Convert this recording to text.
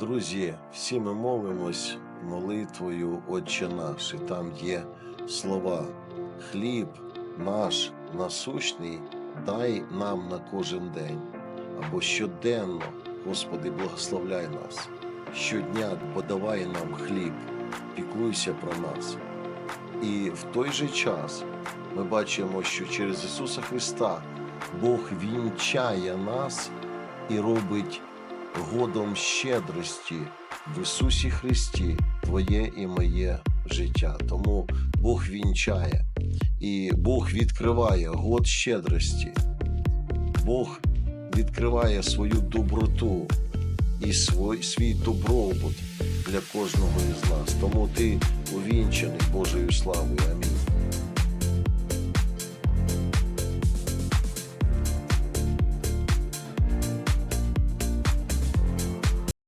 Друзі, всі ми молимось молитвою Отче наш, і там є слова хліб наш насущний, дай нам на кожен день або щоденно, Господи, благословляй нас. Щодня подавай нам хліб, піклуйся про нас. І в той же час ми бачимо, що через Ісуса Христа Бог вінчає нас і робить годом щедрості в Ісусі Христі Твоє і моє життя. Тому Бог вінчає і Бог відкриває год щедрості. Бог відкриває свою доброту і свій, свій добробут для кожного із нас. Тому ти увінчений Божою славою.